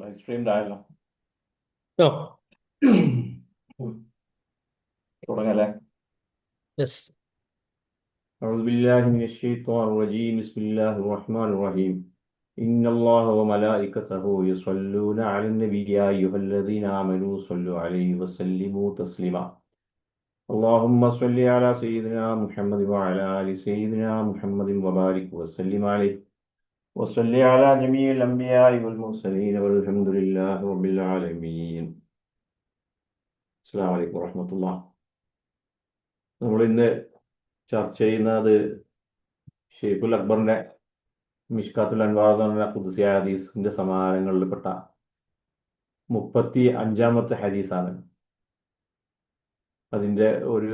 Live streamed ഓ തുടങ്ങല്ലേ yes أعوذ بالله من الشيطان الرجيم بسم الله الرحمن الرحيم إن الله وملائكته يصلون على النبي يا أيها الذين آمنوا صلوا عليه وسلموا تسليما اللهم صل على سيدنا محمد وعلى آل سيدنا محمد وبارك وسلم عليه وصل على جميع الأنبياء والمرسلين والحمد لله رب العالمين السلام عليكم ورحمة الله നമ്മൾ ഇന്ന് ചർച്ച ചെയ്യുന്നത് ഷെയ്ഖുൽ അക്ബറിന്റെ മിഷ്കാത്തുൽ അൻവാർ എന്ന് പറഞ്ഞ കുദ്സിയ ഹദീസിന്റെ സമാനങ്ങളിൽപ്പെട്ട മുപ്പത്തി അഞ്ചാമത്തെ ഹദീസാണ് അതിന്റെ ഒരു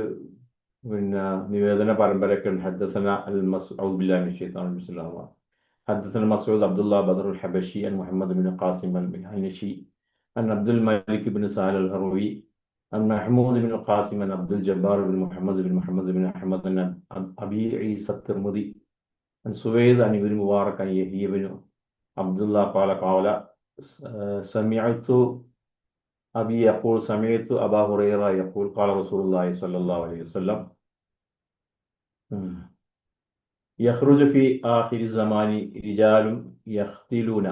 പിന്നെ നിവേദന പരമ്പരയൊക്കെ ഉണ്ട് ഹദ്ദസന അൽ മസ്ഊദ് ബില്ലാഹി ഷെയ്ത്താൻ ബിസ്ലാമ حدثنا مسعود عبد الله بدر الحبشي عن محمد بن قاسم الحنشي عن عبد الملك بن سهل الهروي عن محمود بن القاسم عن عبد الجبار بن محمد بن محمد بن أحمد عن أبي عيسى الترمذي عن سويد عن ابن مبارك عن يحيى بن عبد الله قال قال سمعت أبي يقول سمعت أبا هريرة يقول قال رسول الله صلى الله عليه وسلم യഹ്റുജു ഫി ആഹിരി സമാനി റിജാലും യഹ്തിലൂന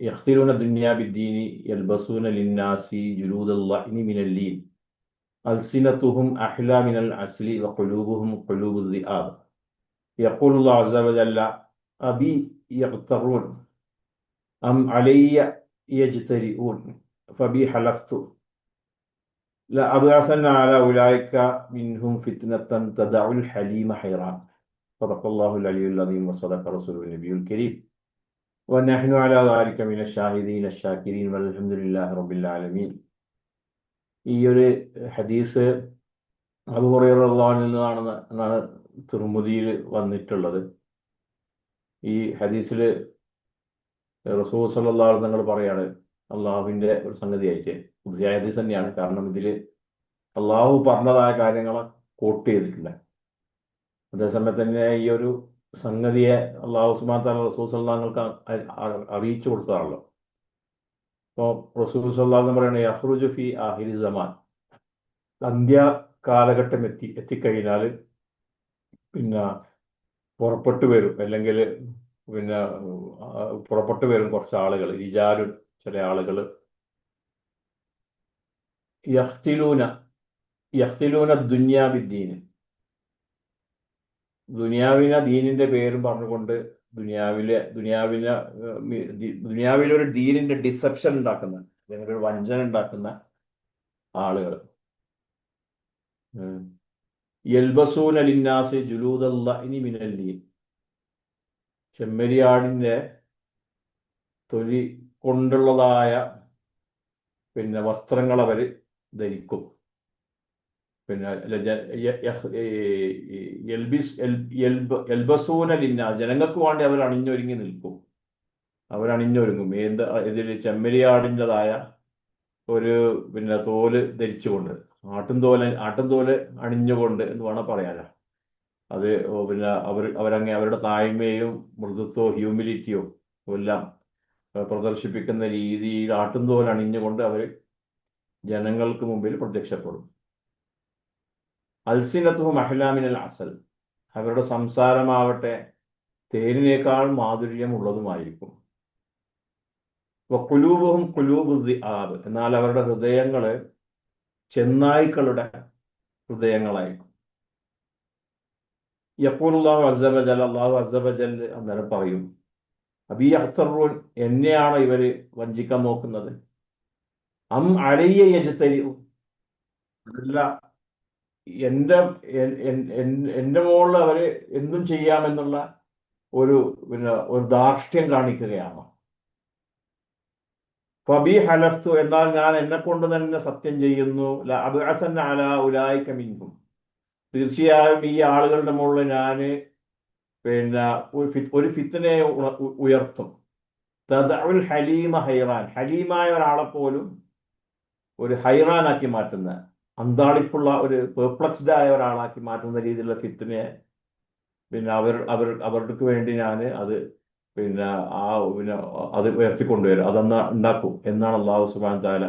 യഹ്തിലൂന ദുന്യാബിദ്ദീനി യൽബസൂന ലിന്നാസി ജുലൂദുല്ലഹ്നി മിനൽ ലീൻ അൽസിനത്തുഹും അഹ്ല മിനൽ അസ്ലി വഖുലൂബുഹും ഖുലൂബു ദിആബ് യഖൂലു അല്ലാഹു അസ്സ വജല്ല അബി യഖ്തറൂൻ അം അലയ്യ യജ്തരിഊൻ ഫബി ഹലഫ്തു ونحن على ذلك من الشاهدين الشاكرين والحمد لله رب العالمين ഈ ഒരു ഹദീസ് അബുഹുറൈറിൽ നിന്നാണെന്ന് എന്നാണ് തിരുമുതിയിൽ വന്നിട്ടുള്ളത് ഈ ഹദീസിൽ റസൂൽ സല്ലാഹു നിങ്ങൾ പറയാണ് അള്ളാഹുവിൻ്റെ ഒരു സംഗതിയായിട്ട് പുതിയ ഹദീസ് തന്നെയാണ് കാരണം ഇതിൽ അള്ളാഹു പറഞ്ഞതായ കാര്യങ്ങളെ കോട്ട് ചെയ്തിട്ടുണ്ട്. അതേസമയത്ത് തന്നെ ഈ ഒരു സംഗതിയെ അള്ളാഹു ഉസ്മാൻ താല റസൂൽ സല്ലാങ്ങൾക്ക് അറിയിച്ചു കൊടുത്തതാണല്ലോ അപ്പോൾ റസൂൽ സല്ലാ എന്ന് പറയുന്നത് യഹ്റുജു ഫി ആഹിരി സമാൻ. അന്ത്യ കാലഘട്ടം എത്തി എത്തിക്കഴിഞ്ഞാൽ പിന്നെ പുറപ്പെട്ടു വരും. അല്ലെങ്കിൽ പിന്നെ പുറപ്പെട്ടു വരും കുറച്ച് ആളുകൾ ഇജാലും ചില ആളുകൾ യഹ്തിലൂന യഹ്തിലൂന ദുന്യാബിദ്ദീന് ദുനിയാവിനെ ദീനിന്റെ പേരും പറഞ്ഞുകൊണ്ട് ദുനിയാവിലെ ദുനിയാവിനെ ദുനിയാവിലെ ഒരു ദീനിന്റെ ഡിസെപ്ഷൻ ഉണ്ടാക്കുന്ന അല്ലെങ്കിൽ ഒരു വഞ്ചന ഉണ്ടാക്കുന്ന ആളുകൾ. യൽബസൂൻ ലിന്നാസ് ജുലൂദല്ല ഇനി മിനല്ലീൻ ചെമ്മരിയാടിന്റെ തൊലി കൊണ്ടുള്ളതായ പിന്നെ വസ്ത്രങ്ങൾ അവർ ധരിക്കും പിന്നെ എൽബസൂനലിന്ന ജനങ്ങൾക്ക് വേണ്ടി അവർ അണിഞ്ഞൊരുങ്ങി നിൽക്കും. അവരണിഞ്ഞൊരുങ്ങും എന്ത് ഇതിൽ ചെമ്മരിയാടിന്റെതായ ഒരു പിന്നെ തോൽ ധരിച്ചുകൊണ്ട് ആട്ടുംതോൽ ആട്ടുംതോൽ അണിഞ്ഞുകൊണ്ട് എന്ന് വേണം പറയാനാ. അത് പിന്നെ അവർ അവരങ്ങ് അവരുടെ താഴ്മയും മൃദുത്വവും ഹ്യൂമിലിറ്റിയോ എല്ലാം പ്രദർശിപ്പിക്കുന്ന രീതിയിൽ ആട്ടുംതോൽ അണിഞ്ഞുകൊണ്ട് അവർ ജനങ്ങൾക്ക് മുമ്പിൽ പ്രത്യക്ഷപ്പെടും. അൽസിനത്തും അഹ്ലാമിനൽ അസൽ. അവരുടെ സംസാരമാവട്ടെ തേനിനേക്കാൾ മാധുര്യമുള്ളതുമായിരിക്കും. കുലൂബും കുലൂബു ആബ് എന്നാൽ അവരുടെ ഹൃദയങ്ങൾ ചെന്നായ്ക്കളുടെ ഹൃദയങ്ങളായിരിക്കും. യക്കൂലുല്ലാഹു അസബജൽ അള്ളാഹു അസബജൽ അന്നേരം പറയും. അബി അഖ്തറൂൻ എന്നെയാണ് ഇവർ വഞ്ചിക്കാൻ നോക്കുന്നത്. അം അഴയ്യ യജത്തരി അല്ല എന്റെ എന്റെ മുകളിൽ അവർ എന്തും ചെയ്യാമെന്നുള്ള ഒരു പിന്നെ ഒരു ദാർഷ്ട്യം കാണിക്കുകയാണ്. ഫബി ഹലഫ്തു എന്നാൽ ഞാൻ എന്നെ കൊണ്ട് തന്നെ സത്യം ചെയ്യുന്നു. അബുഅസൻ അല ഉലായിക്ക മിൻകും തീർച്ചയായും ഈ ആളുകളുടെ മുകളിൽ ഞാൻ പിന്നെ ഒരു ഫിത്തിനെ ഉയർത്തും. ഹലീമ ഹൈറാൻ. ഹലീമായ ഒരാളെ പോലും ഒരു ഹൈറാനാക്കി മാറ്റുന്ന അന്താളിപ്പുള്ള ഒരു പെർപ്ലക്സ്ഡ് ആയ ഒരാളാക്കി മാറ്റുന്ന രീതിയിലുള്ള ഫിത്തിനെ പിന്നെ അവർ അവർ അവർക്ക് വേണ്ടി ഞാൻ അത് പിന്നെ ആ പിന്നെ അത് ഉയർത്തിക്കൊണ്ടുവരും. അതെന്നാ ഉണ്ടാക്കും എന്നാണ് അള്ളാഹു സുബാൻ താല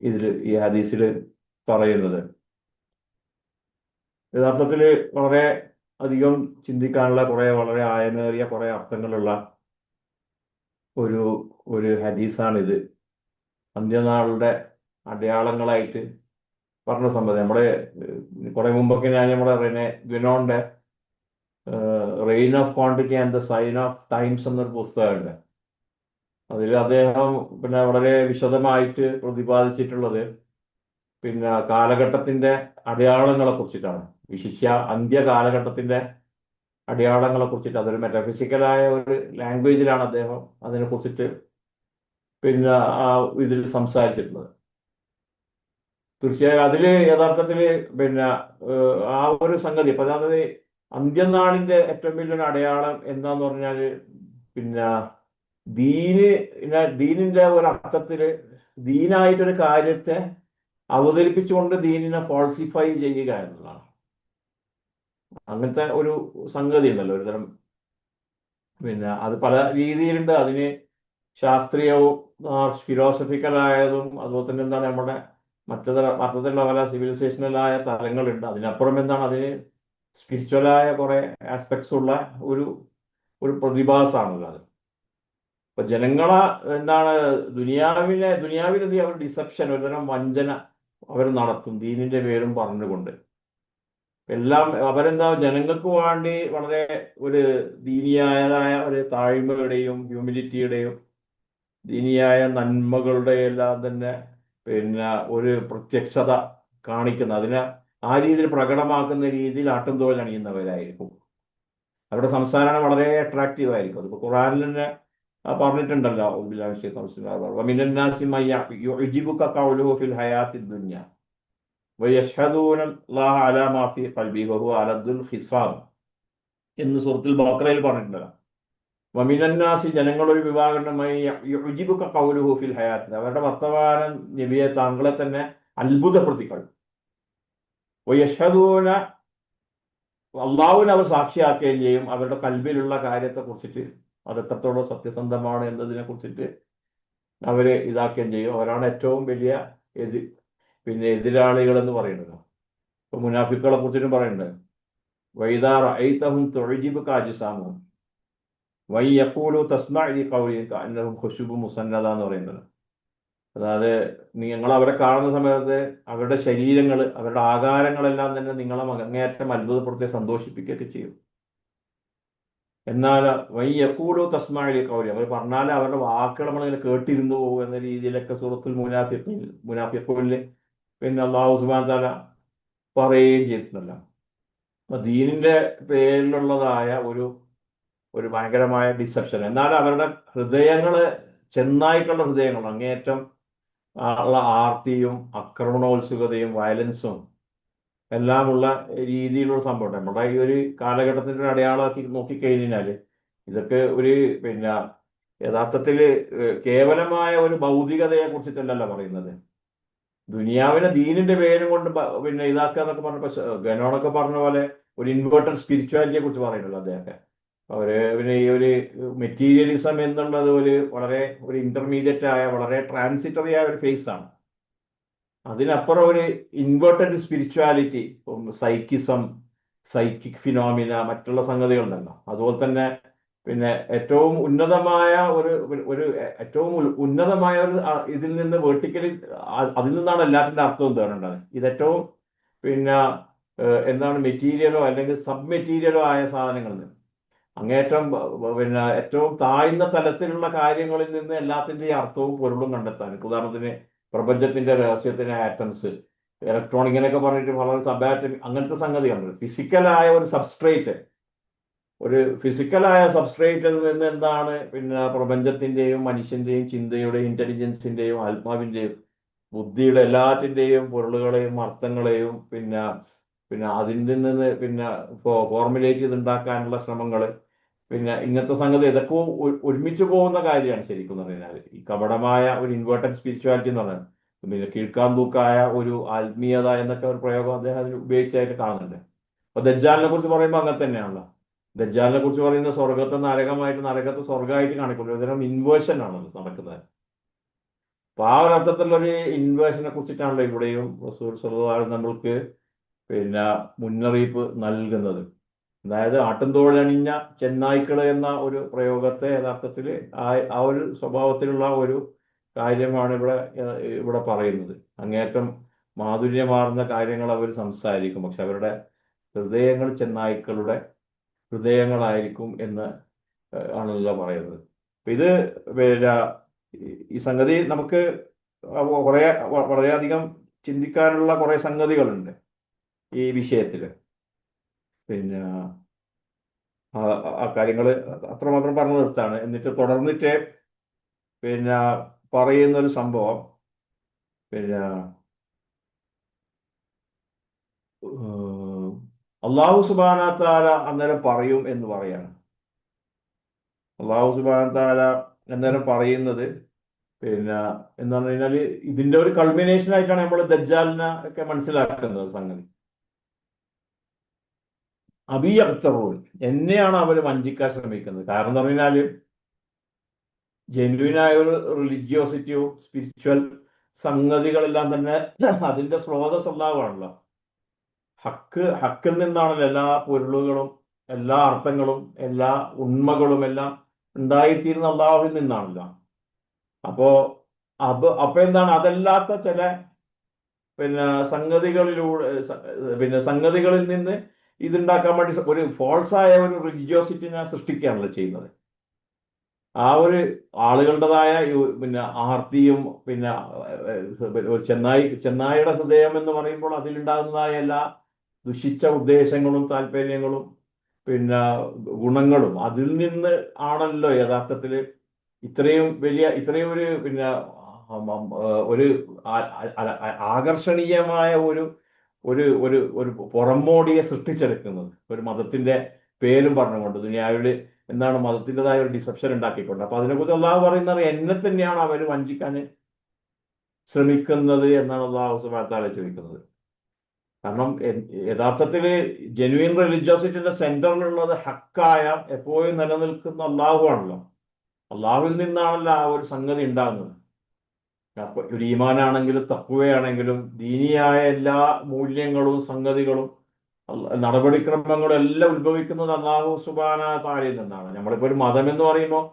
ഇതിൽ ഈ ഹദീസിൽ പറയുന്നത്. യഥാർത്ഥത്തിൽ വളരെ അധികം ചിന്തിക്കാനുള്ള കുറേ വളരെ ആയമേറിയ കുറേ അർത്ഥങ്ങളുള്ള ഒരു ഒരു ഹദീസാണിത്. അന്ത്യനാളുടെ അടയാളങ്ങളായിട്ട് പറഞ്ഞ സംഭവം. നമ്മുടെ കുറെ മുമ്പൊക്കെ ഞാൻ നമ്മുടെ Rene ഗുനോന്റെ reign of quantity and the sign of times എന്നൊരു പുസ്തകമുണ്ട്. അതിൽ അദ്ദേഹം പിന്നെ വളരെ വിശദമായിട്ട് പ്രതിപാദിച്ചിട്ടുള്ളത് പിന്നെ കാലഘട്ടത്തിന്റെ അടയാളങ്ങളെ കുറിച്ചിട്ടാണ് വിശിഷ്യ അന്ത്യ കാലഘട്ടത്തിന്റെ അടയാളങ്ങളെ കുറിച്ചിട്ട് അതൊരു മെറ്റഫിസിക്കലായ ഒരു ലാംഗ്വേജിലാണ് അദ്ദേഹം അതിനെ കുറിച്ചിട്ട് പിന്നെ ഇതിൽ സംസാരിച്ചിട്ടുള്ളത്. തീർച്ചയായും അതിൽ യഥാർത്ഥത്തിൽ പിന്നെ ആ ഒരു സംഗതി. അപ്പൊ അതായത് ഏറ്റവും വലിയൊരു അടയാളം എന്താന്ന് പറഞ്ഞാൽ പിന്നെ ദീന് ദീനിന്റെ ഒരു അർത്ഥത്തിൽ ദീനായിട്ടൊരു കാര്യത്തെ അവതരിപ്പിച്ചുകൊണ്ട് ദീനിനെ ഫോൾസിഫൈ ചെയ്യുക എന്നുള്ളതാണ്. അങ്ങനത്തെ ഒരു സംഗതി ഉണ്ടല്ലോ ഒരുതരം. പിന്നെ അത് പല രീതിയിലുണ്ട്. അതിന് ശാസ്ത്രീയവും ഫിലോസഫിക്കലായതും അതുപോലെ തന്നെ എന്താണ് നമ്മുടെ മറ്റു അർത്ഥത്തിലുള്ള പല സിവിലൈസേഷനലായ തലങ്ങളുണ്ട്. അതിനപ്പുറം എന്താണ്? അതിന് സ്പിരിച്വലായ കുറെ ആസ്പെക്ട്സ് ഉള്ള ഒരു ഒരു പ്രതിഭാസമാണല്ലോ അത്. ഇപ്പൊ ജനങ്ങളെ എന്താണ്? ദുനിയാവിനെ ദുനിയാവിനെതിരെ അവർ ഡിസപ്ഷൻ ഒരുതരം വഞ്ചന അവർ നടത്തും. ദീനിന്റെ പേരും പറഞ്ഞുകൊണ്ട്. എല്ലാം അവരെന്താ? ജനങ്ങൾക്ക് വേണ്ടി വളരെ ഒരു ദീനിയായതായ ഒരു താഴ്മയുടെയും ഹ്യൂമിലിറ്റിയുടെയും ദീനിയായ നന്മകളുടെ എല്ലാം തന്നെ പിന്നെ ഒരു പ്രത്യക്ഷത കാണിക്കുന്ന അതിനെ ആ രീതിയിൽ പ്രകടമാക്കുന്ന രീതിയിൽ ആട്ടുംതോൽ അണിയുന്നവരായിരിക്കും. അവരുടെ സംസാരം വളരെ അട്രാക്റ്റീവ് ആയിരിക്കും. അതിപ്പോൾ ഖുറാനിൽ തന്നെ പറഞ്ഞിട്ടുണ്ടല്ലോ ഫിൽ എന്ന് സൂറത്തുൽ ബക്രയിൽ പറഞ്ഞിട്ടുണ്ടല്ലോ. വമിനന്നാസി ജനങ്ങളൊരു വിഭാഗമായി യുജിബുക്ക കൗലുഹു ഫിൽ ഹയാത്ത്. അവരുടെ വർത്തമാനം നബിയെ താങ്കളെ തന്നെ അത്ഭുതപ്പെടുത്തിക്കൾ വയഷദൂന അള്ളാഹുവിനെ അവർ സാക്ഷിയാക്കുകയും ചെയ്യും. അവരുടെ കൽബിലുള്ള കാര്യത്തെ കുറിച്ചിട്ട് അത് എത്രത്തോളം സത്യസന്ധമാണ് എന്നതിനെ കുറിച്ചിട്ട് അവർ ഇതാക്കുകയും ചെയ്യും. അവരാണ് ഏറ്റവും വലിയ എതി പിന്നെ എതിരാളികൾ എന്ന് പറയുന്നത്. ഇപ്പൊ മുനാഫിക്കുകളെ കുറിച്ചിട്ടും പറയുന്നുണ്ട്. വൈദാർ ഐതഹും തൊഴിജിബ് കാജിസാമും വൈ യക്കൂലു തസ്മഅലി കൗലി അന്നഹും ഖുശുബ് മുസന്നദ എന്ന് പറയുന്നത്. അതായത് നിങ്ങൾ അവരെ കാണുന്ന സമയത്ത് അവരുടെ ശരീരങ്ങൾ അവരുടെ ആകാരങ്ങളെല്ലാം തന്നെ നിങ്ങളെ അങ്ങേയറ്റം അത്ഭുതപ്പെടുത്തി സന്തോഷിപ്പിക്കുകയൊക്കെ ചെയ്യും. എന്നാൽ വൈ യക്കൂലു തസ്മഅലി കൗലി അവർ പറഞ്ഞാൽ അവരുടെ വാക്കുകൾ നമ്മളിങ്ങനെ കേട്ടിരുന്നു പോകും എന്ന രീതിയിലൊക്കെ സൂറത്തുൽ മുനാഫിഖിൽ മുനാഫിഖുലിൽ പിന്നെ അള്ളാഹു സുബാൻ താല പറയുകയും ചെയ്തിട്ടുണ്ടല്ലോ. അപ്പൊ ദീനിന്റെ പേരിലുള്ളതായ ഒരു ഒരു ഭയങ്കരമായ ഡിസെപ്ഷൻ എന്നാൽ അവരുടെ ഹൃദയങ്ങൾ ചെന്നായിട്ടുള്ള ഹൃദയങ്ങൾ അങ്ങേയറ്റം ഉള്ള ആർത്തിയും ആക്രമണോത്സുകതയും വയലൻസും എല്ലാമുള്ള രീതിയിലുള്ള സംഭവം നമ്മുടെ ഈ ഒരു കാലഘട്ടത്തിന്റെ ഒരു അടയാളമാക്കി നോക്കിക്കഴിഞ്ഞാൽ ഇതൊക്കെ ഒരു പിന്നെ യഥാർത്ഥത്തിൽ കേവലമായ ഒരു ഭൗതികതയെ കുറിച്ചിട്ടല്ലല്ലോ പറയുന്നത്. ദുനിയാവിനെ ദീനിന്റെ പേരും കൊണ്ട് പിന്നെ ഇതാക്കുക എന്നൊക്കെ പറഞ്ഞപ്പോ ഗനോണൊക്കെ പറഞ്ഞ പോലെ ഒരു ഇൻവേർട്ടഡ് സ്പിരിച്വാലിറ്റിയെ കുറിച്ച് പറയുന്നുള്ളൂ അദ്ദേഹം. അവർ പിന്നെ ഈ ഒരു മെറ്റീരിയലിസം എന്നുള്ളത് ഒരു വളരെ ഒരു ഇന്റർമീഡിയറ്റ് ആയ വളരെ ട്രാൻസിറ്ററി ആയ ഒരു ഫേസ് ആണ്. അതിനപ്പുറം ഒരു inverted spirituality psychism psychic phenomena മറ്റുള്ള സംഗതികളുണ്ടല്ലോ. അതുപോലെ തന്നെ പിന്നെ ഏറ്റവും ഉന്നതമായ ഒരു ഒരു ഏറ്റവും ഉന്നതമായ ഒരു ഇതിൽ നിന്ന് വേർട്ടിക്കലി അതിൽ നിന്നാണ് എല്ലാത്തിന്റെ അർത്ഥം തേടേണ്ടത് ഇത് ഏറ്റവും പിന്നെ എന്താണ് മെറ്റീരിയലോ അല്ലെങ്കിൽ സബ് മെറ്റീരിയലോ ആയ സാധനങ്ങളിൽ അങ്ങേറ്റം പിന്നെ ഏറ്റവും താഴ്ന്ന തലത്തിലുള്ള കാര്യങ്ങളിൽ നിന്ന് എല്ലാത്തിന്റെയും അർത്ഥവും പൊരുളും കണ്ടെത്താൻ. ഉദാഹരണത്തിന് പ്രപഞ്ചത്തിന്റെ രഹസ്യത്തിന്റെ ആറ്റംസ് ഇലക്ട്രോണിക്കിനൊക്കെ പറഞ്ഞിട്ട് വളരെ സബാറ്റം അങ്ങനത്തെ സംഗതിയാണ് ഫിസിക്കലായ ഒരു സബ്സ്ട്രേറ്റ് ഒരു ഫിസിക്കലായ സബ്സ്ട്രേറ്റിൽ നിന്ന് എന്താണ് പിന്നെ പ്രപഞ്ചത്തിന്റെയും മനുഷ്യന്റെയും ചിന്തയുടെയും ഇന്റലിജൻസിന്റെയും ആത്മാവിന്റെയും ബുദ്ധിയുടെ എല്ലാറ്റിന്റെയും പൊരുളുകളെയും അർത്ഥങ്ങളെയും പിന്നെ പിന്നെ അതിൽ നിന്ന് പിന്നെ ഫോർമുലേറ്റ് ചെയ്തുണ്ടാക്കാനുള്ള ശ്രമങ്ങൾ പിന്നെ ഇങ്ങനത്തെ സംഗതി ഇതൊക്കെ ഒരുമിച്ച് പോകുന്ന കാര്യമാണ് ശരിക്കും പറഞ്ഞാൽ ഈ കപടമായ ഒരു ഇൻവേർട്ടഡ് സ്പിരിച്വാലിറ്റി എന്ന് പറഞ്ഞാൽ പിന്നെ കീഴ്ക്കാന്തൂക്കായ ഒരു ആത്മീയത എന്നൊക്കെ ഒരു പ്രയോഗം അദ്ദേഹം അതിന് ഉപയോഗിച്ചായിട്ട് കാണുന്നുണ്ട്. അപ്പൊ ദജ്ജാലിനെ കുറിച്ച് പറയുമ്പോൾ അങ്ങനെ തന്നെയാണല്ലോ. ദജ്ജാലിനെ കുറിച്ച് പറയുന്ന സ്വർഗത്തെ നരകമായിട്ട് നരകത്തെ സ്വർഗമായിട്ട് കാണിക്കുള്ളൂ ഇതിനും ഇൻവേർഷൻ ആണല്ലോ നടക്കുന്നത്. അപ്പൊ ആ ഒരു അർത്ഥത്തിലുള്ള ഒരു ഇൻവേർഷനെ കുറിച്ചിട്ടാണല്ലോ ഇവിടെയും നമ്മൾക്ക് പിന്നെ മുന്നറിയിപ്പ് നൽകുന്നത്. അതായത് ആട്ടുംതോഴണിഞ്ഞ ചെന്നായ്ക്കൾ എന്ന ഒരു പ്രയോഗത്തെ യഥാർത്ഥത്തിൽ ആ ഒരു സ്വഭാവത്തിലുള്ള ഒരു കാര്യമാണ് ഇവിടെ ഇവിടെ പറയുന്നത്. അങ്ങേറ്റം മാധുര്യമാർന്ന കാര്യങ്ങൾ അവർ സംസാരിക്കും. പക്ഷെ അവരുടെ ഹൃദയങ്ങൾ ചെന്നായ്ക്കളുടെ ഹൃദയങ്ങളായിരിക്കും എന്ന് ആണല്ലോ പറയുന്നത്. ഇത് ഈ സംഗതി നമുക്ക് കുറെ വളരെയധികം ചിന്തിക്കാനുള്ള കുറെ സംഗതികളുണ്ട് ഈ വിഷയത്തിൽ പിന്നെ ആ കാര്യങ്ങൾ അത്രമാത്രം പറഞ്ഞു നിർത്താണ് എന്നിട്ട് തുടർന്നിട്ട് പിന്നെ പറയുന്ന ഒരു സംഭവം പിന്നെ അള്ളാഹു സുബാന അന്നേരം പറയും എന്ന് പറയാണ്. അള്ളാഹു സുബാന താര അന്നേരം പറയുന്നത് പിന്നെ എന്താണെന്ന് കഴിഞ്ഞാൽ ഇതിന്റെ ഒരു കൾമിനേഷൻ ആയിട്ടാണ് നമ്മൾ ദജ്ജാലിനെ ഒക്കെ മനസ്സിലാക്കുന്നത് സംഗതി. അബി അക്തറൂൻ എന്നെയാണ് അവർ വഞ്ചിക്കാൻ ശ്രമിക്കുന്നത്. കാരണം എന്ന് പറഞ്ഞാൽ ആയ ഒരു റിലിജിയോസിറ്റിയോ സ്പിരിച്വൽ സംഗതികളെല്ലാം തന്നെ അതിന്റെ സ്രോതസ് അല്ലാവാണല്ലോ ഹക്ക് ഹക്കിൽ നിന്നാണല്ലോ എല്ലാ പൊരുളുകളും എല്ലാ അർത്ഥങ്ങളും എല്ലാ ഉണ്മകളും എല്ലാം ഉണ്ടായിത്തീരുന്ന അള്ളാഹുവിൽ നിന്നാണല്ലോ. അപ്പോ അപ്പൊ അപ്പൊ എന്താണ്? അതല്ലാത്ത ചില പിന്നെ സംഗതികളിലൂടെ പിന്നെ സംഗതികളിൽ നിന്ന് ഇതുണ്ടാക്കാൻ വേണ്ടി ഒരു ഫോൾസായ ഒരു റിലിജിയോസിറ്റിനെ സൃഷ്ടിക്കുകയാണല്ലോ ചെയ്യുന്നത്. ആ ഒരു ആളുകളുടേതായ പിന്നെ ആർത്തിയും പിന്നെ ഒരു ചെന്നായി ചെന്നായിയുടെ ഹൃദയം എന്ന് പറയുമ്പോൾ അതിലുണ്ടാകുന്നതായ എല്ലാ ദുഷിച്ച ഉദ്ദേശങ്ങളും താല്പര്യങ്ങളും പിന്നെ ഗുണങ്ങളും അതിൽ നിന്ന് ആണല്ലോ യഥാർത്ഥത്തിൽ ഇത്രയും വലിയ ഇത്രയും ഒരു പിന്നെ ഒരു ആകർഷണീയമായ ഒരു ഒരു ഒരു ഒരു പുറമോടിയെ സൃഷ്ടിച്ചെടുക്കുന്നത്. ഒരു മതത്തിന്റെ പേരും പറഞ്ഞുകൊണ്ട് ദുനിയാവിൽ എന്താണ് മതത്തിന്റെതായ ഒരു ഡിസപ്ഷൻ ഉണ്ടാക്കിക്കൊണ്ട്. അപ്പൊ അതിനെക്കുറിച്ച് അള്ളാഹു പറയുന്നത് എന്നെ തന്നെയാണ് അവർ വഞ്ചിക്കാൻ ശ്രമിക്കുന്നത് എന്നാണ് അള്ളാഹു സുബാത്താലെ ചോദിക്കുന്നത്. കാരണം യഥാർത്ഥത്തിൽ ജെനുവിൻ റിലിജിയോസിറ്റിന്റെ സെന്ററിലുള്ളത് ഹക്കായ എപ്പോഴും നിലനിൽക്കുന്ന അള്ളാഹു ആണല്ലോ. അള്ളാഹുവിൽ നിന്നാണല്ലോ ആ ഒരു സംഗതി ഉണ്ടാകുന്നത്. ഒരു ഈമാനാണെങ്കിലും തക്കുവയാണെങ്കിലും ദീനിയായ എല്ലാ മൂല്യങ്ങളും സംഗതികളും നടപടിക്രമങ്ങളും എല്ലാം ഉത്ഭവിക്കുന്നത് അള്ളാഹു സുബാന താഴയിൽ നിന്നാണ്. നമ്മളിപ്പോ ഒരു മതം എന്ന് പറയുമ്പോൾ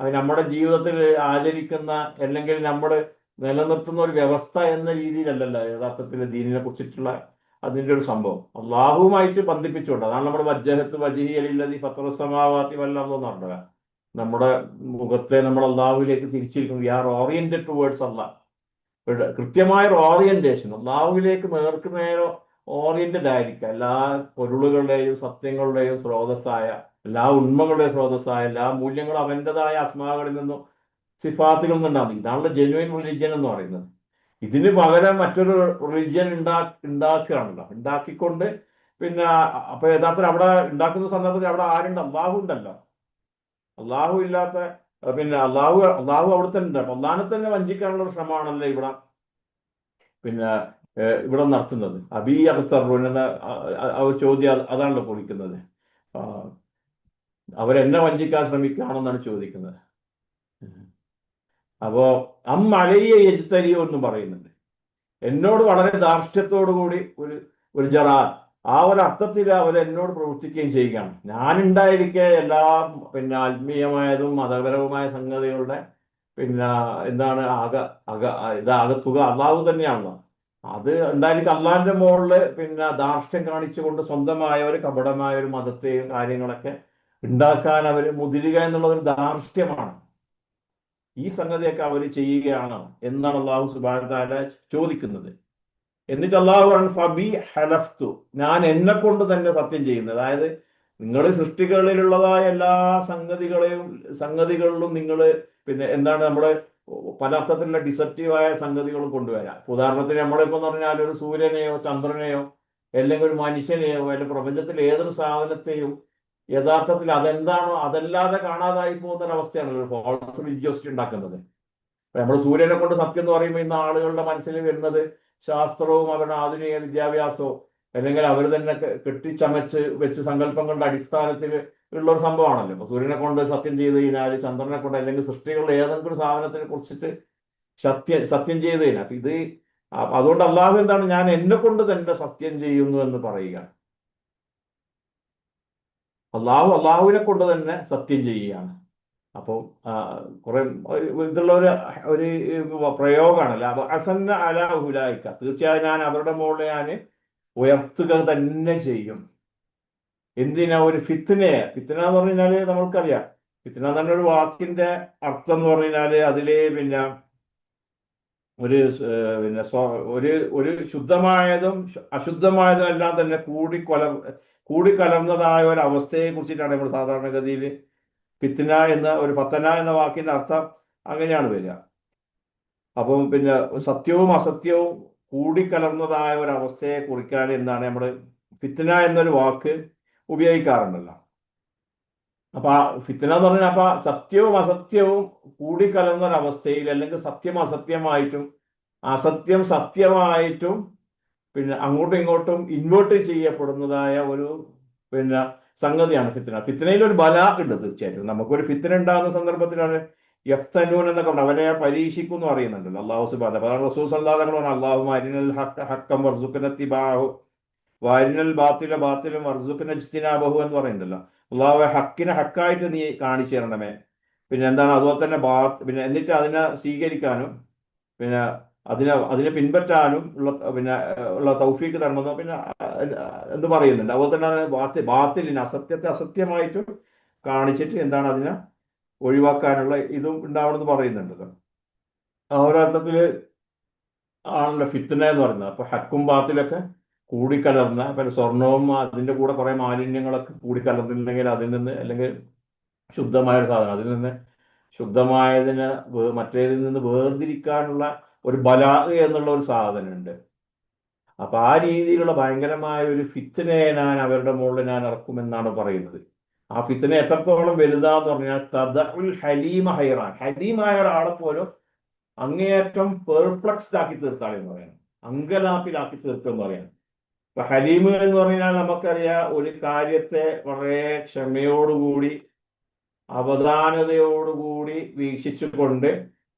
അത് നമ്മുടെ ജീവിതത്തിൽ ആചരിക്കുന്ന അല്ലെങ്കിൽ നമ്മൾ നിലനിർത്തുന്ന ഒരു വ്യവസ്ഥ എന്ന രീതിയിലല്ലല്ലോ യഥാർത്ഥത്തിൽ ദീനിനെ കുറിച്ചിട്ടുള്ള അതിന്റെ ഒരു സംഭവം. അള്ളാഹുവുമായിട്ട് ബന്ധിപ്പിച്ചുകൊണ്ട് അതാണ് നമ്മുടെ വജ്ജഹത്ത് വജിഹി അലില്ലതി ഫത്രസമാവാത്തി എന്ന് പറഞ്ഞത്. നമ്മുടെ മുഖത്തെ നമ്മൾ അള്ളാഹുവിലേക്ക് തിരിച്ചിരിക്കുന്നു. We are oriented towards Allah കൃത്യമായ ഒരു ഓറിയന്റേഷൻ അള്ളാഹുവിലേക്ക് നേർക്ക് നേരെ ഓറിയന്റഡ് ആയിരിക്കുക. എല്ലാ പൊരുളുകളുടെയും സത്യങ്ങളുടെയും സ്രോതസ്സായ എല്ലാ ഉണ്മകളുടെയും സ്രോതസ്സായ എല്ലാ മൂല്യങ്ങളും അവന്റെതായ അസ്മാകളിൽ നിന്നും സിഫാത്തുകളിൽ നിന്നുണ്ടാകും ഇതാണല്ലോ ജെനുവിൻ റിലിജ്യൻ എന്ന് പറയുന്നത്. ഇതിന് പകരം മറ്റൊരു റിലിജ്യൻ ഉണ്ടാ ഉണ്ടാക്കുകയാണല്ലോ. ഉണ്ടാക്കിക്കൊണ്ട് പിന്നെ അപ്പൊ യഥാർത്ഥത്തിൽ അവിടെ ഉണ്ടാക്കുന്ന സന്ദർഭത്തിൽ അവിടെ ആരുണ്ട്? അള്ളാഹു ഉണ്ടല്ലോ അള്ളാഹു ഇല്ലാത്ത പിന്നെ അള്ളാഹു അള്ളാഹു അവിടെ തന്നെ ഉണ്ട്. അപ്പൊ അള്ളാഹിനെ തന്നെ വഞ്ചിക്കാനുള്ള ഒരു ശ്രമമാണല്ലോ ഇവിടെ പിന്നെ ഇവിടെ നടത്തുന്നത്. അബി അഖ്തർ എന്ന ഒരു ചോദ്യം അത് അതാണല്ലോ പൊളിക്കുന്നത്. അവരെന്നെ വഞ്ചിക്കാൻ ശ്രമിക്കുകയാണെന്നാണ് ചോദിക്കുന്നത്. അപ്പോ അം അലയ്യ യജ്തരിയോ എന്ന് പറയുന്നുണ്ട്. എന്നോട് വളരെ ധാർഷ്ട്യത്തോടു കൂടി ഒരു ഒരു ജറാ ആ ഒരു അർത്ഥത്തിൽ അവർ എന്നോട് പ്രവർത്തിക്കുകയും ചെയ്യുകയാണ്. ഞാനുണ്ടായിരിക്കെ എല്ലാ പിന്നെ ആത്മീയമായതും മതപരവുമായ സംഗതികളുടെ പിന്നെ എന്താണ് അക ഇത് ആകത്തുക അള്ളാഹു തന്നെയാണല്ലോ. അത് ഉണ്ടായിരിക്കും അള്ളാഹിന്റെ മുകളിൽ പിന്നെ ധാർഷ്ട്യം കാണിച്ചുകൊണ്ട് സ്വന്തമായ ഒരു കപടമായ ഒരു മതത്തെയും കാര്യങ്ങളൊക്കെ ഉണ്ടാക്കാൻ അവർ മുതിരുക എന്നുള്ള ഒരു ധാർഷ്ട്യമാണ്. ഈ സംഗതിയൊക്കെ അവർ ചെയ്യുകയാണ് എന്നാണ് അള്ളാഹു സുബാൻ താല ചോദിക്കുന്നത്. എന്നിട്ട് അള്ളാഹു ഫബി ഹലഫ്തു. ഞാൻ എന്നെ കൊണ്ട് തന്നെ സത്യം ചെയ്യുന്നത്. അതായത് നിങ്ങൾ സൃഷ്ടികളിലുള്ളതായ എല്ലാ സംഗതികളെയും സംഗതികളിലും നിങ്ങൾ പിന്നെ എന്താണ് നമ്മുടെ പല അർത്ഥത്തിലുള്ള ഡിസപ്റ്റീവായ സംഗതികളും കൊണ്ടുവരാം. ഉദാഹരണത്തിന് നമ്മളിപ്പോ എന്ന് പറഞ്ഞാൽ ഒരു സൂര്യനെയോ ചന്ദ്രനെയോ അല്ലെങ്കിൽ ഒരു മനുഷ്യനെയോ അല്ലെങ്കിൽ പ്രപഞ്ചത്തിൽ ഏതൊരു സാധനത്തെയും യഥാർത്ഥത്തിൽ അതെന്താണോ അതല്ലാതെ കാണാതായി പോകുന്ന ഒരു അവസ്ഥയാണ് ഒരു ഫോൾസ് റിലിജിയോസിറ്റി ഉണ്ടാക്കുന്നത്. നമ്മൾ സൂര്യനെ കൊണ്ട് സത്യം എന്ന് പറയുമ്പോൾ ഇന്ന് ആളുകളുടെ മനസ്സിൽ വരുന്നത് ശാസ്ത്രവും അവരുടെ ആധുനിക വിദ്യാഭ്യാസവും അല്ലെങ്കിൽ അവർ തന്നെ കെട്ടിച്ചമച്ച് വെച്ച് സങ്കല്പങ്ങളുടെ അടിസ്ഥാനത്തിൽ ഉള്ള ഒരു സംഭവമാണല്ലോ. ഇപ്പൊ സൂര്യനെ കൊണ്ട് സത്യം ചെയ്ത് കഴിഞ്ഞാൽ ചന്ദ്രനെ കൊണ്ട് അല്ലെങ്കിൽ സൃഷ്ടികളുടെ ഏതെങ്കിലും സാധനത്തിനെ കുറിച്ചിട്ട് സത്യ സത്യം ചെയ്ത് കഴിഞ്ഞാൽ അപ്പൊ ഇത് അതുകൊണ്ട് അള്ളാഹു എന്താണ് ഞാൻ എന്നെ കൊണ്ട് തന്നെ സത്യം ചെയ്യുന്നു എന്ന് പറയുക. അള്ളാഹു അള്ളാഹുവിനെ കൊണ്ട് തന്നെ സത്യം ചെയ്യുകയാണ്. അപ്പോൾ കുറെ ഇതുള്ള ഒരു ഒരു പ്രയോഗമാണല്ലോ അപ്പൊ അസന്ന അല ഹുലായിക്ക തീർച്ചയായും ഞാൻ അവരുടെ മുകളിൽ ഞാൻ ഉയർത്തുക തന്നെ ചെയ്യും. എന്തിനാ ഒരു ഫിത്തിനയെ ഫിത്തിന എന്ന് പറഞ്ഞു കഴിഞ്ഞാൽ നമ്മൾക്കറിയാം. ഫിത്തിന എന്ന് പറഞ്ഞ ഒരു വാക്കിന്റെ അർത്ഥം എന്ന് പറഞ്ഞു കഴിഞ്ഞാൽ അതിലെ പിന്നെ ഒരു പിന്നെ ഒരു ഒരു ശുദ്ധമായതും അശുദ്ധമായതും എല്ലാം തന്നെ കൂടി കൊല കൂടിക്കലർന്നതായ ഒരു അവസ്ഥയെ കുറിച്ചിട്ടാണ് നമ്മൾ സാധാരണഗതിയിൽ ഫിത്തിന എന്ന ഒരു ഫത്തന എന്ന വാക്കിന്റെ അർത്ഥം അങ്ങനെയാണ് വരിക. അപ്പം പിന്നെ സത്യവും അസത്യവും കൂടിക്കലർന്നതായ ഒരു അവസ്ഥയെ കുറിക്കാൻ എന്താണ് നമ്മൾ ഫിത്തന എന്നൊരു വാക്ക് ഉപയോഗിക്കാറുണ്ടല്ലോ. അപ്പൊ ഫിത്തിന എന്ന് പറഞ്ഞാൽ അപ്പൊ സത്യവും അസത്യവും കൂടിക്കലർന്ന ഒരു അവസ്ഥയിൽ അല്ലെങ്കിൽ സത്യം അസത്യമായിട്ടും അസത്യം സത്യമായിട്ടും പിന്നെ അങ്ങോട്ടും ഇങ്ങോട്ടും ഇൻവേർട്ട് ചെയ്യപ്പെടുന്നതായ ഒരു പിന്നെ സംഗതിയാണ് ഫിത്തന ഫിത്തനയിൽ ഒരു ബല ഉണ്ട് തീർച്ചയായിട്ടും. നമുക്കൊരു ഫിത്തന ഉണ്ടാകുന്ന സന്ദർഭത്തിലാണ് യഫ്തനൂൻ എന്നൊക്കെ പറഞ്ഞു അവരെ പരീക്ഷിക്കും എന്ന് പറയുന്നുണ്ടല്ലോ അള്ളാഹു സുബാന അപ്പൊ റസൂൽ സല്ലാതങ്ങൾ പറഞ്ഞു അള്ളാഹു മരിനൽ ഹക്ക ഹക്കം വർസുക്കനത്തിബാഹു വാരിനൽ ബാത്തിലെ ബാത്തിലും വർസുക്കന ജിത്തിനാബഹു എന്ന് പറയുന്നുണ്ടല്ലോ. അള്ളാഹു ഹക്കിനെ ഹക്കായിട്ട് നീ കാണിച്ചു തരണമേ. പിന്നെ എന്താണ്? അതുപോലെ തന്നെ ബാ പിന്നെ എന്നിട്ട് അതിനെ സ്വീകരിക്കാനും പിന്നെ അതിനെ അതിനെ പിൻപറ്റാനും ഉള്ള പിന്നെ ഉള്ള തൗഫീക്ക് തരണമെന്ന് പിന്നെ എന്ന് പറയുന്നുണ്ട്. അതുപോലെ തന്നെ ബാത്തി ബാത്തിലിന് അസത്യത്തെ അസത്യമായിട്ടും കാണിച്ചിട്ട് എന്താണ് അതിനെ ഒഴിവാക്കാനുള്ള ഇതും ഉണ്ടാവണമെന്ന് പറയുന്നുണ്ട് ആ ഒരർത്ഥത്തിൽ ആണല്ലോ ഫിത്തന എന്ന് പറയുന്നത്. അപ്പൊ ഹക്കും ബാത്തിലൊക്കെ കൂടിക്കലർന്ന പിന്നെ സ്വർണവും അതിന്റെ കൂടെ കുറെ മാലിന്യങ്ങളൊക്കെ കൂടിക്കലർന്നിട്ടുണ്ടെങ്കിൽ അതിൽ നിന്ന് അല്ലെങ്കിൽ ശുദ്ധമായ ഒരു സാധനം അതിൽ നിന്ന് ശുദ്ധമായതിനെ മറ്റേതിൽ നിന്ന് വേർതിരിക്കാനുള്ള ഒരു ബലാഹ് എന്നുള്ള ഒരു സാധനമുണ്ട്. അപ്പൊ ആ രീതിയിലുള്ള ഭയങ്കരമായ ഒരു ഫിത്തിനെ ഞാൻ അവരുടെ മുകളിൽ ഞാൻ ഇറക്കുമെന്നാണ് പറയുന്നത്. ആ ഫിത്തിനെ എത്രത്തോളം വലുതാന്ന് പറഞ്ഞാൽ തദഉൽ ഹലീമ ഹൈറാൻ. ഹലീമായ ഒരാളെ പോലും അങ്ങേയറ്റം പെർപ്ലക്സ്ഡ് ആക്കി തീർത്താളെ എന്ന് പറയാം അങ്കലാപ്പിലാക്കി തീർക്കും എന്ന് പറയാം ഇപ്പൊ ഹലീമ് എന്ന് പറഞ്ഞാൽ നമുക്കറിയാം ഒരു കാര്യത്തെ വളരെ ക്ഷമയോടുകൂടി അവധാനതയോടുകൂടി വീക്ഷിച്ചുകൊണ്ട്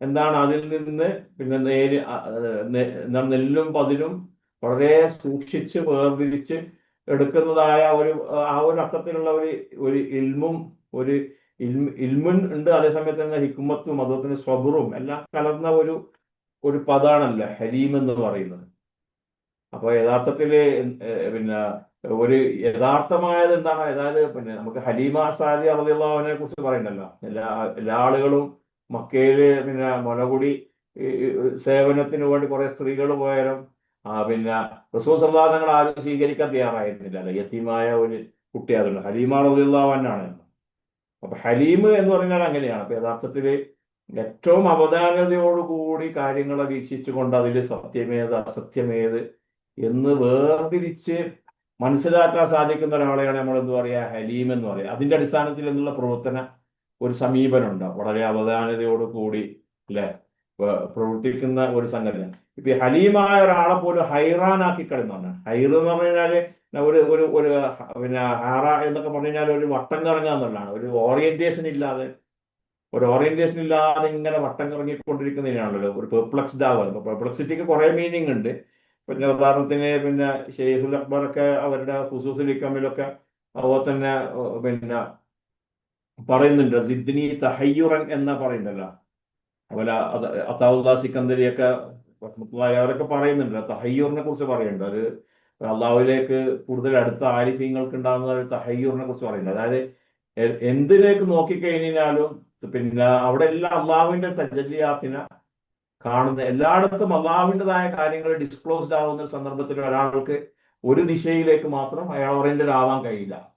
എന്താണ് അതിൽ നിന്ന് പിന്നെ നേര് എന്താണ് നെല്ലും പതിരും വളരെ സൂക്ഷിച്ച് വേർതിരിച്ച് എടുക്കുന്നതായ ഒരു ആ ഒരു അർത്ഥത്തിലുള്ള ഒരു ഒരു ഇൽമും ഒരു ഇൽമ ഇൽമുൻ ഉണ്ട്. അതേസമയത്ത് തന്നെ ഹിക്കുമത്തും അതുപോലെ സ്വബറും എല്ലാം കലർന്ന ഒരു ഒരു പദാണല്ലോ ഹലീം എന്ന് പറയുന്നത്. അപ്പൊ യഥാർത്ഥത്തിൽ പിന്നെ ഒരു യഥാർത്ഥമായത് എന്താണ്? അതായത് പിന്നെ നമുക്ക് ഹലീമ സാദി അറിയുള്ളവനെ കുറിച്ച് പറയണ്ടല്ലോ എല്ലാ എല്ലാ ആളുകളും മക്കയിൽ പിന്നെ മുലകുടി സേവനത്തിന് വേണ്ടി കുറെ സ്ത്രീകൾ പോയാലും ആ പിന്നെ റസൂൽ സംവാദങ്ങൾ ആരും സ്വീകരിക്കാൻ തയ്യാറായിരുന്നില്ല. അല്ല യത്തീമായ ഒരു കുട്ടി അതുണ്ട് ഹലീമ അപ്പൊ ഹലീം എന്ന് പറഞ്ഞാൽ അങ്ങനെയാണ്. അപ്പൊ യഥാർത്ഥത്തിൽ ഏറ്റവും അവധാനതയോടുകൂടി കാര്യങ്ങളെ വീക്ഷിച്ചുകൊണ്ട് അതിൽ സത്യമേത് അസത്യമേത് എന്ന് വേർതിരിച്ച് മനസ്സിലാക്കാൻ സാധിക്കുന്ന ഒരാളെയാണ് നമ്മൾ എന്ത് പറയുക? ഹലീം എന്ന് പറയുക. അതിന്റെ അടിസ്ഥാനത്തിൽ എന്നുള്ള പ്രവർത്തന ഒരു സമീപനമുണ്ട് വളരെ അവധാനതയോട് കൂടി അല്ലെ പ്രവർത്തിക്കുന്ന ഒരു സംഘടന. ഇപ്പൊ ഹലീമായ ഒരാളെ പോലും ഹൈറാനാക്കി കളയുന്നതാണ് ഹൈർ എന്ന് പറഞ്ഞു കഴിഞ്ഞാൽ ഒരു ഒരു ഒരു പിന്നെ ഹാറ എന്നൊക്കെ പറഞ്ഞു കഴിഞ്ഞാൽ ഒരു വട്ടം കറങ്ങുക എന്നുള്ളതാണ്. ഒരു ഓറിയന്റേഷൻ ഇല്ലാതെ ഒരു ഓറിയന്റേഷൻ ഇല്ലാതെ ഇങ്ങനെ വട്ടം കറങ്ങിക്കൊണ്ടിരിക്കുന്നതിനാണല്ലോ. ഒരു പെർപ്ലക്സ്ഡ് ആവുക പെർപ്ലക്സിറ്റിക്ക് കുറെ മീനിങ് ഉണ്ട്. പിന്നെ ഉദാഹരണത്തിന് പിന്നെ ഷെയ്ഖുൽ അക്ബറൊക്കെ അവരുടെ ഫുസൂസുൽ ഇക്കമിലൊക്കെ അതുപോലെ തന്നെ പിന്നെ പറയുന്നുണ്ട് സിദ്നി തഹയ്യുറൻ എന്ന പറയുന്നുണ്ടല്ലോ. അതുപോലെ അത്താവുല്ലാ സിക്കന്ദരിയൊക്കെ അവരൊക്കെ പറയുന്നുണ്ട് തഹയ്യൂറിനെ കുറിച്ച് പറയുന്നുണ്ട്. അത് അള്ളാഹുലേക്ക് കൂടുതൽ അടുത്ത ആരിഫീങ്ങൾക്ക് ഉണ്ടാകുന്ന ഒരു തഹയ്യൂറിനെ കുറിച്ച് പറയുന്നുണ്ട്. അതായത് എന്തിലേക്ക് നോക്കിക്കഴിഞ്ഞാലും പിന്നെ അവിടെ എല്ലാം അള്ളാഹുവിന്റെ തജല്യാത്തിന കാണുന്ന എല്ലായിടത്തും അള്ളാഹുവിന്റെതായ കാര്യങ്ങൾ ഡിസ്ക്ലോസ്ഡ് ആവുന്ന സന്ദർഭത്തിൽ ഒരാൾക്ക് ഒരു ദിശയിലേക്ക് മാത്രം അയാൾ ഓറിയന്റഡ് ആവാൻ കഴിയില്ല.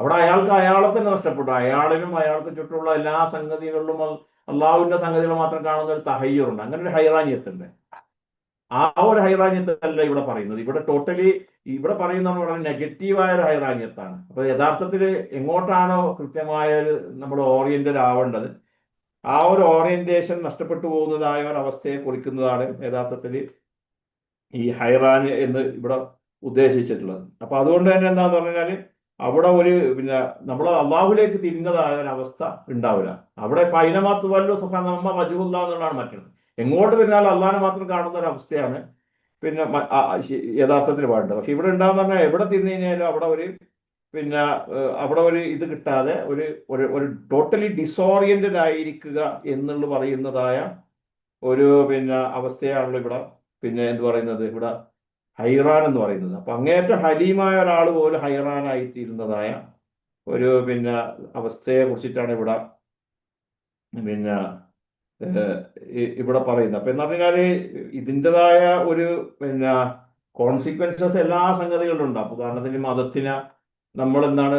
അവിടെ അയാൾക്ക് അയാളെ തന്നെ നഷ്ടപ്പെട്ടു. അയാളിലും അയാൾക്ക് ചുറ്റുമുള്ള എല്ലാ സംഗതികളിലും അള്ളാഹുവിന്റെ സംഗതികൾ മാത്രം കാണുന്ന ഒരു തഹയ്യറുണ്ട്. അങ്ങനെ ഒരു ഹൈറാനിയത്തുണ്ട്. ആ ഒരു ഹൈറാനിയത്തല്ല ഇവിടെ പറയുന്നത്. ഇവിടെ ടോട്ടലി ഇവിടെ പറയുന്നത് വളരെ നെഗറ്റീവായ ഒരു ഹൈറാനിയത്താണ്. അപ്പൊ യഥാർത്ഥത്തിൽ എങ്ങോട്ടാണോ കൃത്യമായ ഒരു നമ്മൾ ഓറിയന്റഡ് ആവേണ്ടത് ആ ഒരു ഓറിയന്റേഷൻ നഷ്ടപ്പെട്ടു പോകുന്നതായ ഒരു അവസ്ഥയെ കുറിക്കുന്നതാണ് യഥാർത്ഥത്തിൽ ഈ ഹൈറാൻ എന്ന് ഇവിടെ ഉദ്ദേശിച്ചിട്ടുള്ളത്. അപ്പൊ അതുകൊണ്ട് തന്നെ എന്താന്ന് പറഞ്ഞാൽ അവിടെ ഒരു പിന്നെ നമ്മൾ അള്ളാഹുലേക്ക് തിരിഞ്ഞതായ ഒരു അവസ്ഥ ഉണ്ടാവില്ല. അവിടെ ഫൈനമാത്ത് വല്ലോ സഫ നമ്മ വജുല്ല എന്നുള്ളതാണ് മറ്റൊന്ന് എങ്ങോട്ട് തിരിഞ്ഞാൽ അള്ളാഹിനെ മാത്രം കാണുന്ന ഒരു അവസ്ഥയാണ്. പിന്നെ യഥാർത്ഥത്തിൽ വേണ്ടത്. പക്ഷെ ഇവിടെ ഉണ്ടാകുന്ന പറഞ്ഞാൽ എവിടെ തിരിഞ്ഞു കഴിഞ്ഞാലും അവിടെ ഒരു പിന്നെ അവിടെ ഒരു ഇത് കിട്ടാതെ ഒരു ഒരു ടോട്ടലി ഡിസോറിയന്റഡ് ആയിരിക്കുക എന്നുള്ള പറയുന്നതായ ഒരു പിന്നെ അവസ്ഥയാണല്ലോ ഇവിടെ. പിന്നെ എന്ത് പറയുന്നത്? ഇവിടെ ഹൈറാൻ എന്ന് പറയുന്നത്. അപ്പൊ അങ്ങേറ്റം ഹലീമായ ഒരാൾ പോലും ഹൈറാനായി തീരുന്നതായ ഒരു പിന്നെ അവസ്ഥയെ കുറിച്ചിട്ടാണ് ഇവിടെ പിന്നെ ഇവിടെ പറയുന്നത്. അപ്പൊ എന്ന് പറഞ്ഞാൽ ഇതിന്റെതായ ഒരു പിന്നെ കോൺസിക്വൻസസ് എല്ലാ സംഗതികളിലും ഉണ്ട്. അപ്പൊ ഉദാഹരണത്തിന് മതത്തിന് നമ്മൾ എന്താണ്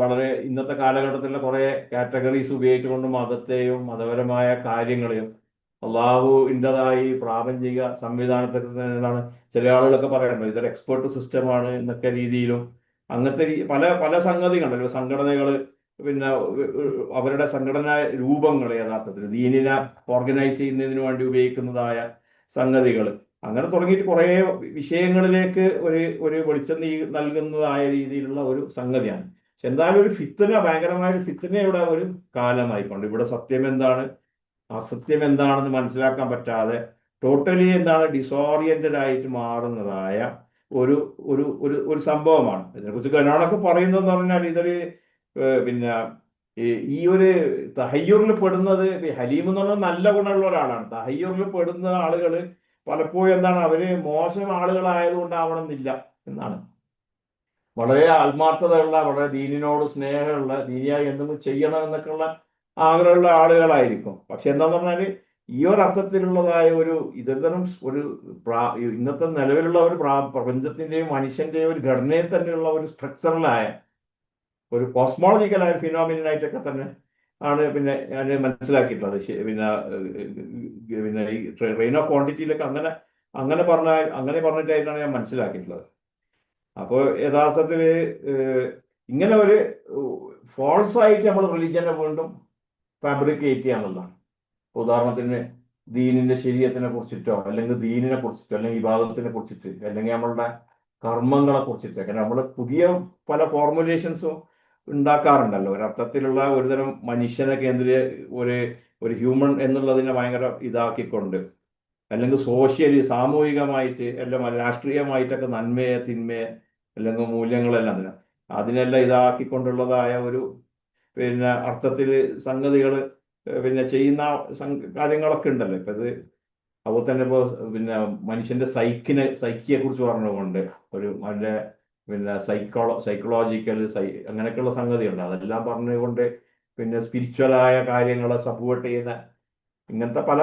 വളരെ ഇന്നത്തെ കാലഘട്ടത്തിലെ കുറെ കാറ്റഗറീസ് ഉപയോഗിച്ചുകൊണ്ട് മതത്തെയും മതപരമായ കാര്യങ്ങളെയും അള്ളാഹുവിന്റെതായി പ്രാപഞ്ചിക സംവിധാനത്തിൽ എന്താണ് ചില ആളുകളൊക്കെ പറയുന്നത്. ഇതൊരു എക്സ്പേർട്ട് സിസ്റ്റമാണ് എന്നൊക്കെ രീതിയിലും അങ്ങനത്തെ പല പല സംഗതികളുണ്ടല്ലോ. സംഘടനകൾ പിന്നെ അവരുടെ സംഘടനാ രൂപങ്ങൾ യഥാർത്ഥത്തിൽ ദീനിനെ ഓർഗനൈസ് ചെയ്യുന്നതിന് വേണ്ടി ഉപയോഗിക്കുന്നതായ സംഗതികൾ അങ്ങനെ തുടങ്ങിയിട്ട് കുറേ വിഷയങ്ങളിലേക്ക് ഒരു ഒരു വെളിച്ചം നൽകുന്നതായ രീതിയിലുള്ള ഒരു സംഗതിയാണ്. പക്ഷെ എന്തായാലും ഒരു ഫിത്തന ഭയങ്കരമായ ഒരു ഫിത്തനയുടെ ഒരു കാലമായിക്കൊണ്ട് ഇവിടെ സത്യം എന്താണ്? അസത്യം എന്താണെന്ന് മനസ്സിലാക്കാൻ പറ്റാതെ ടോട്ടലി എന്താണ് ഡിസോറിയന്റഡ് ആയിട്ട് മാറുന്നതായ ഒരു ഒരു ഒരു ഒരു സംഭവമാണ്. ഇതിനെക്കുറിച്ച് കനാടൊക്കെ പറയുന്നതെന്ന് പറഞ്ഞാൽ ഇതൊരു പിന്നെ ഈ- ഒരു തഹയ്യൂറിൽ പെടുന്നത് ഹലീം എന്ന് പറഞ്ഞാൽ നല്ല ഗുണമുള്ള ഒരാളാണ്. തഹയ്യൂറിൽ പെടുന്ന ആളുകൾ പലപ്പോഴും എന്താണ് അവർ മോശം ആളുകളായതുകൊണ്ടാവണം എന്നില്ല എന്നാണ്. വളരെ ആത്മാർത്ഥതയുള്ള വളരെ ദീനിനോട് സ്നേഹമുള്ള ദീനിയായി എന്തെങ്കിലും ചെയ്യണം എന്നൊക്കെയുള്ള ആഗ്രഹമുള്ള ആളുകളായിരിക്കും. പക്ഷെ എന്താന്ന് പറഞ്ഞാൽ ഈ ഒരു അർത്ഥത്തിലുള്ളതായ ഒരു ഇതരം ഒരു ഇന്നത്തെ നിലവിലുള്ള ഒരു പ്രാ- പ്രപഞ്ചത്തിന്റെയും മനുഷ്യന്റെയും ഒരു ഘടനയിൽ തന്നെയുള്ള ഒരു സ്ട്രക്ചറലായ ഒരു കോസ്മോളജിക്കലായ ഫിനോമിനായിട്ടൊക്കെ തന്നെ ആണ് പിന്നെ ഞാൻ മനസ്സിലാക്കിയിട്ടുള്ളത്. പിന്നെ പിന്നെ ഈ റെയിൻ ഓഫ് ക്വാണ്ടിറ്റിയിലൊക്കെ അങ്ങനെ അങ്ങനെ പറഞ്ഞ അങ്ങനെ പറഞ്ഞിട്ടായിട്ടാണ് ഞാൻ മനസ്സിലാക്കിയിട്ടുള്ളത്. അപ്പോൾ യഥാർത്ഥത്തിൽ ഇങ്ങനെ ഒരു ഫോൾസ് ആയിട്ട് നമ്മൾ റിലീജിയനെ വീണ്ടും ഫാബ്രിക്കേറ്റ് ചെയ്യാന്നുള്ളതാണ് ഉദാഹരണത്തിന് ദീനിന്റെ ശരീരത്തിനെ കുറിച്ചിട്ടോ അല്ലെങ്കിൽ ദീനിനെ കുറിച്ചിട്ടോ അല്ലെങ്കിൽ വിവാദത്തിനെ കുറിച്ചിട്ട് അല്ലെങ്കിൽ നമ്മളുടെ കർമ്മങ്ങളെ കുറിച്ചിട്ട് കാരണം നമ്മൾ പുതിയ പല ഫോർമുലേഷൻസും ഉണ്ടാക്കാറുണ്ടല്ലോ. ഒരർത്ഥത്തിലുള്ള ഒരുതരം മനുഷ്യനെ കേന്ദ്രീയ ഒരു ഒരു ഹ്യൂമൻ എന്നുള്ളതിനെ ഭയങ്കര ഇതാക്കിക്കൊണ്ട് അല്ലെങ്കിൽ സോഷ്യലി സാമൂഹികമായിട്ട് എല്ലാം രാഷ്ട്രീയമായിട്ടൊക്കെ നന്മയെ തിന്മയെ അല്ലെങ്കിൽ മൂല്യങ്ങളെല്ലാം അതിനെ അതിനെല്ലാം ഇതാക്കിക്കൊണ്ടുള്ളതായ ഒരു പിന്നെ അർത്ഥത്തിൽ സംഗതികൾ പിന്നെ ചെയ്യുന്ന കാര്യങ്ങളൊക്കെ ഉണ്ടല്ലോ. ഇപ്പം ഇത് അതുപോലെ തന്നെ ഇപ്പോൾ പിന്നെ മനുഷ്യന്റെ സൈക്കിനെ സൈക്കിയെ കുറിച്ച് പറഞ്ഞുകൊണ്ട് ഒരു അവന്റെ പിന്നെ സൈക്കോളോ സൈക്കോളജിക്കൽ സൈ അങ്ങനെയൊക്കെയുള്ള സംഗതിയുണ്ട്. അതെല്ലാം പറഞ്ഞുകൊണ്ട് പിന്നെ സ്പിരിച്വലായ കാര്യങ്ങളെ സപ്പോർട്ട് ചെയ്യുന്ന ഇങ്ങനത്തെ പല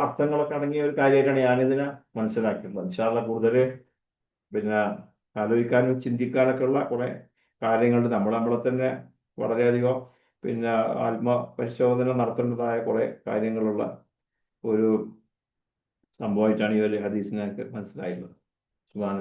അർത്ഥങ്ങളൊക്കെ അടങ്ങിയ ഒരു കാര്യമായിട്ടാണ് ഞാനിതിനെ മനസ്സിലാക്കിയിട്ടുള്ളത് ഇൻഷാല്ല കൂടുതൽ പിന്നെ ആലോചിക്കാനും ചിന്തിക്കാനൊക്കെ ഉള്ള കുറെ കാര്യങ്ങൾ നമ്മൾ നമ്മളെ തന്നെ വളരെയധികം പിന്നെ ആത്മപരിശോധന നടത്തേണ്ടതായ കുറെ കാര്യങ്ങളുള്ള ഒരു സംഭവമായിട്ടാണ് ഈ ഒരു ഹദീസിനെ എനിക്ക് മനസ്സിലായിട്ടുള്ളത്. സുബ്ഹാനക